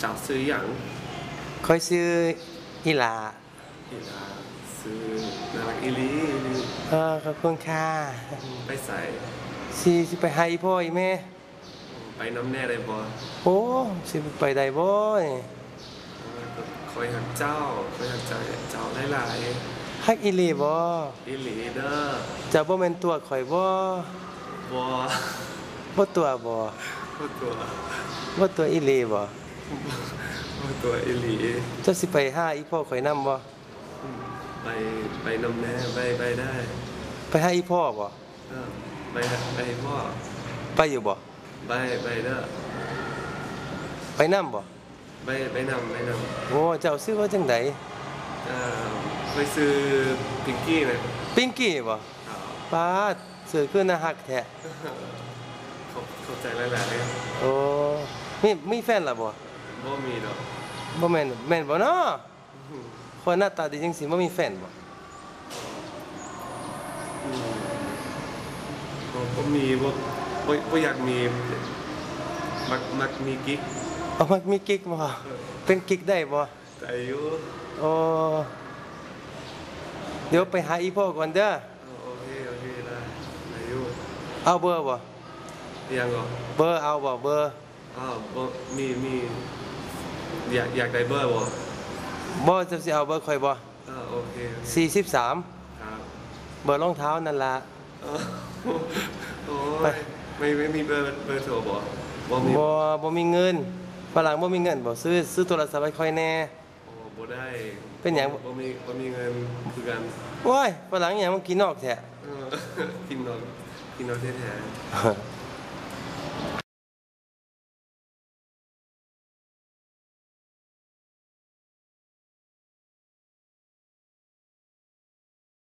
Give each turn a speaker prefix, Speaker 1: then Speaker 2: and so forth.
Speaker 1: เจ้าซื้อหยัง
Speaker 2: ค่อยซื้ออีหลา
Speaker 1: อีลาซื้อนารักอีหลีอีหลี
Speaker 2: เออขอบคุณค่ะ
Speaker 1: ไปใส่
Speaker 2: สิสิไปหาอีพ่ออีแม่
Speaker 1: ไปน้ำแน่ได้บ่
Speaker 2: โอ้สิไปได้บ่นี่
Speaker 1: คอยหักเจ้าคอยหักเจ้าเจ้าหลาย
Speaker 2: ฮักอีหลีบ่
Speaker 1: ๆอีหลีเด้อ
Speaker 2: เจะบ่แม่นตัวข่อยบ่
Speaker 1: บ่
Speaker 2: บ่ตัวบ่
Speaker 1: บ่ตัว
Speaker 2: บ่ตัวอีหลีบ่
Speaker 1: บ่ ตัวอีหลี
Speaker 2: เจ้าสิไปหาอีพ่อข่อยนํบ่
Speaker 1: ไปไปน้ำแน่ไปไปได้
Speaker 2: ไปหาอีพ่อบ่
Speaker 1: เออไปไปพ่อ
Speaker 2: ไปอยู่บ่
Speaker 1: ไปไปเด้อ
Speaker 2: ไปนํบ่
Speaker 1: ไปไปนำไปนำ
Speaker 2: โอ้เจ้าซื้อว่าจังได
Speaker 1: เอ่อไปซื้อพิงกี้นะ
Speaker 2: ปิงกี้บ่
Speaker 1: ครับ
Speaker 2: ป้าดซื้อคือน่าฮักแท้
Speaker 1: เขาเข้าใจหลายๆ
Speaker 2: โอ้มีมีแฟนล่ะบ่
Speaker 1: บ่มีดอก
Speaker 2: บ่แม่นแม่นบ่เนาะคนหน้าตาดีจังสิบ่มีแฟนบ่
Speaker 1: อืมบ่บ่มีบ่บ่บ่อยากมีมักมักมีกิ๊ก
Speaker 2: เอามักมีกิ๊กบ่เป็นกิ๊กได้บ่
Speaker 1: แต่อายุ
Speaker 2: โอ้เดี๋ยวไปหาอีพ่อก่อนเด้อ
Speaker 1: โอเคโอเคได้อายุ
Speaker 2: เอาเบอร์บ่
Speaker 1: ยังก็
Speaker 2: เบอร์เอาบ่เบอร์
Speaker 1: อ้าวบ่มีมีอยากอยากได้เบอร์บ่
Speaker 2: บ่จะสิเอาเบอร์ข่อยบ่
Speaker 1: อ่าโอเคโอเค
Speaker 2: 43
Speaker 1: ครับ
Speaker 2: เบอร์รองเท้านั่นล่ะ
Speaker 1: เออโอ้
Speaker 2: ไป
Speaker 1: ยไม่ไม่มีเบอร์เบอร์โทรบ่บ่มี
Speaker 2: บ่บ่มีเงินฝรั่งบ่มีเงินบ่ซื้อซื้อโทรศัพท์ให้ข่อยแน่
Speaker 1: โอ้บ่ได้
Speaker 2: เป็นหยัง
Speaker 1: บ่มีบ่มีเงินคือกัน
Speaker 2: โอ้ยฝรั่งอหยังมันกินนอกแท้
Speaker 1: เออกินนอนกินนอนแท้